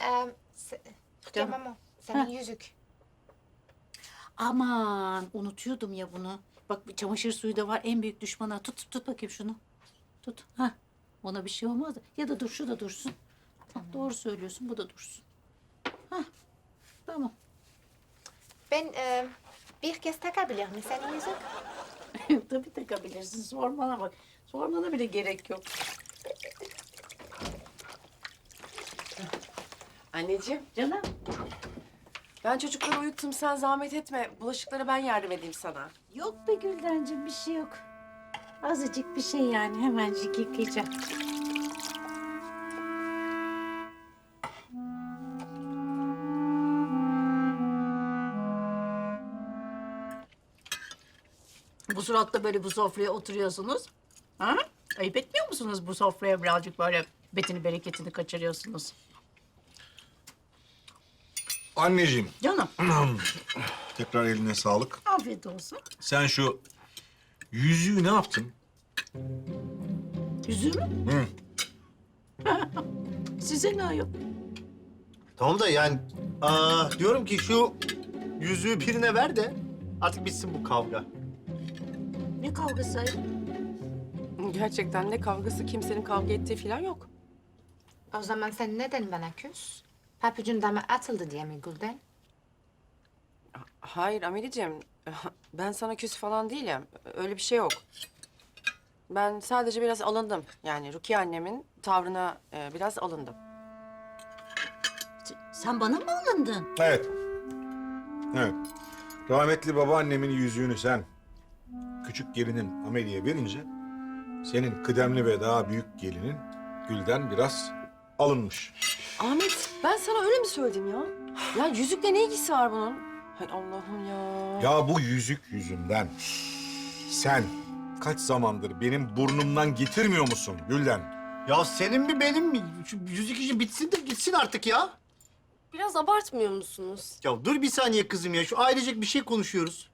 Ee, se- Canım. tamam o. Senin yüzük. Aman unutuyordum ya bunu. Bak bir çamaşır suyu da var en büyük düşmana. Tut tut bakayım şunu. Tut. Ha. Ona bir şey olmaz. Ya da dur şu da dursun. Ha, Doğru söylüyorsun bu da dursun. Ha. Tamam. Ben e, bir kez takabilir miyim senin yüzük? Tabii takabilirsin. Sormana bak. Sormana bile gerek yok. Anneciğim, Canım. ben çocukları uyuttum. Sen zahmet etme. Bulaşıkları ben yardım edeyim sana. Yok be Güldencim bir şey yok. Azıcık bir şey yani hemencik yıkayacağım. Bu suratla böyle bu sofraya oturuyorsunuz. Ha? Ayıp etmiyor musunuz bu sofraya birazcık böyle betini bereketini kaçırıyorsunuz? Anneciğim, Canım tekrar eline sağlık. afiyet olsun. Sen şu yüzüğü ne yaptın? Yüzüğümü Hı. size ne ayıp? Tamam da yani aa, diyorum ki şu yüzüğü birine ver de artık bitsin bu kavga. Ne kavgası ayıp? Gerçekten ne kavgası, kimsenin kavga ettiği falan yok. O zaman sen neden bana küs? Papucun dama atıldı diye mi Gülden? Hayır Ameliciğim, ben sana küs falan değilim. Öyle bir şey yok. Ben sadece biraz alındım. Yani Rukiye annemin tavrına e, biraz alındım. Sen bana mı alındın? Evet. Evet. Rahmetli babaannemin yüzüğünü sen küçük gelinin Amelie'ye verince senin kıdemli ve daha büyük gelinin Gülden biraz alınmış. Ahmet, ben sana öyle mi söyledim ya? Ya yüzükle ne ilgisi var bunun? Hay Allah'ım ya. Ya bu yüzük yüzünden sen kaç zamandır benim burnumdan getirmiyor musun Gülden? Ya senin mi benim mi? Şu yüzük işi bitsin de gitsin artık ya. Biraz abartmıyor musunuz? Ya dur bir saniye kızım ya. Şu ailecek bir şey konuşuyoruz.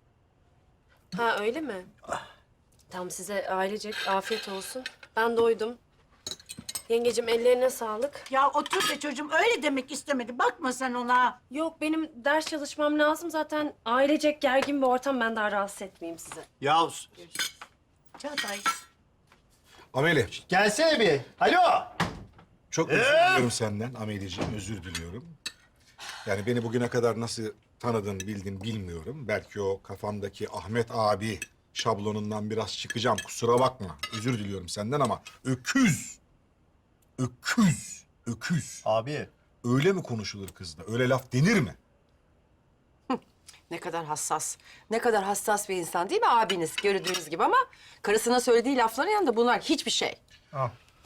Ha öyle mi? Tamam size ailecek afiyet olsun. Ben doydum. Yengecim ellerine sağlık. Ya otur be çocuğum öyle demek istemedi. Bakma sen ona. Yok benim ders çalışmam lazım. Zaten ailecek gergin bir ortam. Ben daha rahatsız etmeyeyim sizi. Ya Çağatay. Ameli, gelsene bir. Alo. çok özür diliyorum senden Ameliciğim, özür diliyorum. Yani beni bugüne kadar nasıl tanıdın, bildin bilmiyorum. Belki o kafamdaki Ahmet abi şablonundan biraz çıkacağım. Kusura bakma. Özür diliyorum senden ama öküz. Öküz. Öküz. Abi. Öyle mi konuşulur kızla? Öyle laf denir mi? Ne kadar hassas, ne kadar hassas bir insan değil mi abiniz gördüğünüz gibi ama karısına söylediği lafların yanında bunlar hiçbir şey.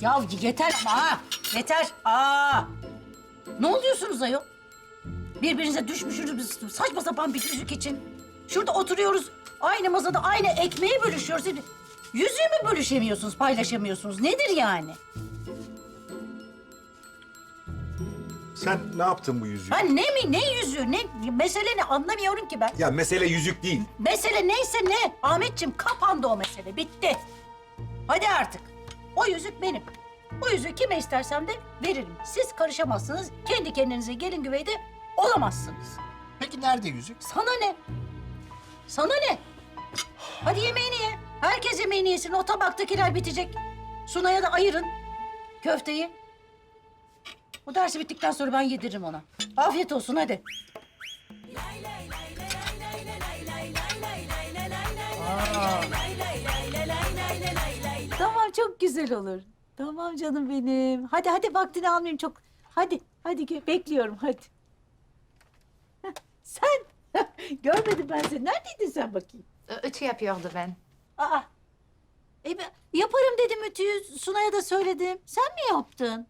Ya yeter ama ha. Yeter. Aa. Ne oluyorsunuz ayol? Birbirinize düşmüşsünüz biz saçma sapan bir yüzük için. Şurada oturuyoruz. Aynı masada aynı ekmeği bölüşüyoruz. Şimdi Yüzüğü mü bölüşemiyorsunuz, paylaşamıyorsunuz? Nedir yani? Sen ne yaptın bu yüzüğü? Ha ne mi, ne yüzüğü, ne mesele ne anlamıyorum ki ben. Ya mesele yüzük değil. Mesele neyse ne? Ahmetciğim kapandı o mesele, bitti. Hadi artık. O yüzük benim. O yüzüğü kime istersem de veririm. Siz karışamazsınız. Kendi kendinize gelin güveyde olamazsınız. Peki nerede yüzük? Sana ne? Sana ne? Hadi yemeğini ye. Herkes yemeğini yesin. O tabaktakiler bitecek. Sunay'a da ayırın köfteyi. Bu dersi bittikten sonra ben yediririm ona. Afiyet olsun hadi. Tamam çok güzel olur. Tamam canım benim. Hadi hadi vaktini almayayım çok. Hadi hadi gö- bekliyorum hadi. Heh, Sen görmedim ben seni. Neredeydin sen bakayım? Ütü yapıyordu ben. Aa. E ben yaparım dedim ütüyü. Sunay'a da söyledim. Sen mi yaptın?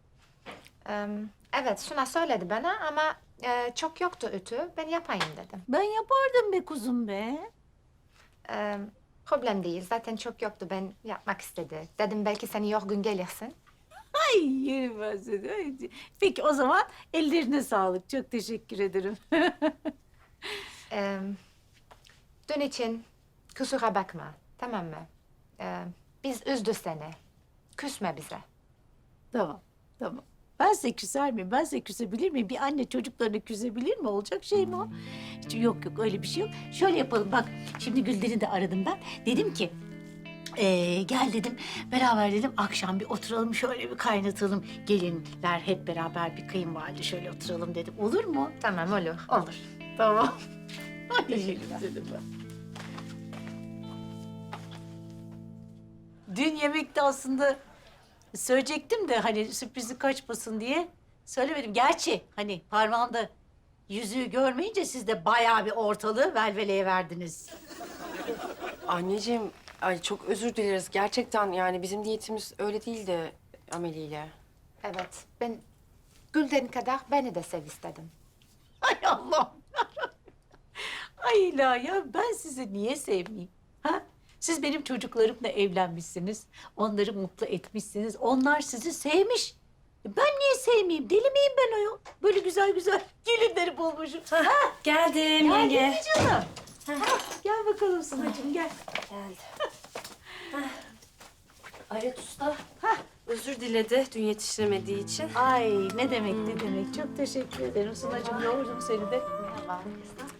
Ee, evet Suna söyledi bana ama e, çok yoktu ütü. Ben yapayım dedim. Ben yapardım be kuzum be. Ee, problem değil. Zaten çok yoktu. Ben yapmak istedi. Dedim belki seni yorgun gelirsin. Ay yerim ben seni. Ay, Peki o zaman ellerine sağlık. Çok teşekkür ederim. Ee, dün için kusura bakma. Tamam mı? Ee, biz üzdü seni. Küsme bize. tamam, tamam. Ben size küser miyim? Ben size küsebilir miyim? Bir anne çocuklarını küsebilir mi? Olacak şey mi o? Hiç yok yok öyle bir şey yok. Şöyle yapalım bak. Şimdi Gülden'i de aradım ben. Dedim ki ee, gel dedim beraber dedim akşam bir oturalım şöyle bir kaynatalım. Gelinler hep beraber bir kayınvalide şöyle oturalım dedim. Olur mu? Tamam olur. Olur. Tamam. Teşekkür ederim ben. Dün yemekte aslında söyleyecektim de hani sürprizi kaçmasın diye söylemedim. Gerçi hani parmağımda yüzüğü görmeyince siz de bayağı bir ortalığı velveleye verdiniz. Anneciğim, ay çok özür dileriz. Gerçekten yani bizim niyetimiz öyle değildi Ameli ile. Evet, ben Gülden kadar beni de sev istedim. Ay Allah'ım. Ay ilahi ya ben sizi niye sevmeyeyim? Ha? Siz benim çocuklarımla evlenmişsiniz. Onları mutlu etmişsiniz. Onlar sizi sevmiş. Ben niye sevmeyeyim? Deli miyim ben ayol? Böyle güzel güzel gelinleri bulmuşum. Ha? Geldim Geldin yenge. mi canım? Ha, gel bakalım Sunacığım gel. Geldi. Ayret Usta özür diledi dün yetiştiremediği için. Ay ne demek ne demek. Çok teşekkür ederim Sunacığım. Yavrum seni de.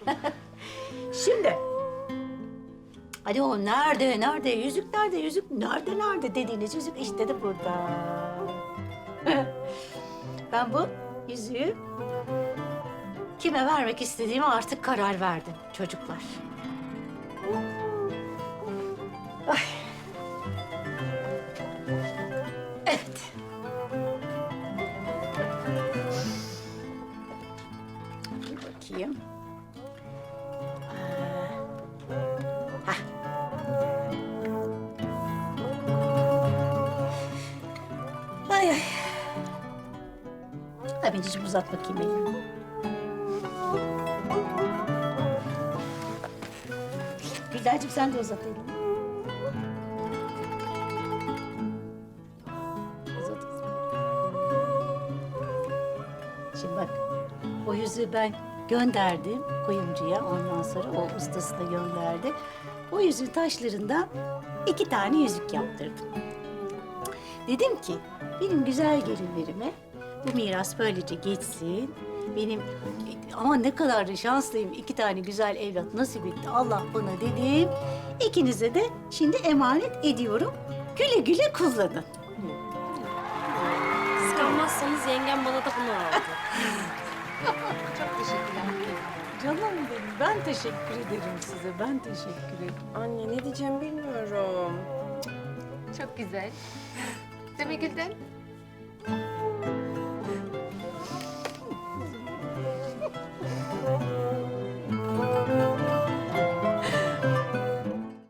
Şimdi. Hadi o nerede, nerede, yüzük nerede, yüzük nerede, nerede dediğiniz yüzük işte de burada. ben bu yüzüğü kime vermek istediğime artık karar verdim çocuklar. Aminciğim uzat bakayım elini. Güldacığım sen de uzat elini. Uzat kızım. Şimdi bak, o yüzüğü ben gönderdim kuyumcuya. Ondan sonra o ustası da gönderdi. O yüzüğün taşlarından iki tane yüzük yaptırdım. Dedim ki, benim güzel gelinlerime bu miras böylece geçsin. Benim ama ne kadar da şanslıyım. iki tane güzel evlat nasip etti Allah bana dedim. İkinize de şimdi emanet ediyorum. Güle güle kullanın. Kıskanmazsanız yengem bana da bunu aldı. Çok teşekkürler. Canım benim. Ben teşekkür ederim size. Ben teşekkür ederim. Anne ne diyeceğimi bilmiyorum. Çok güzel. Değil mi Gülden?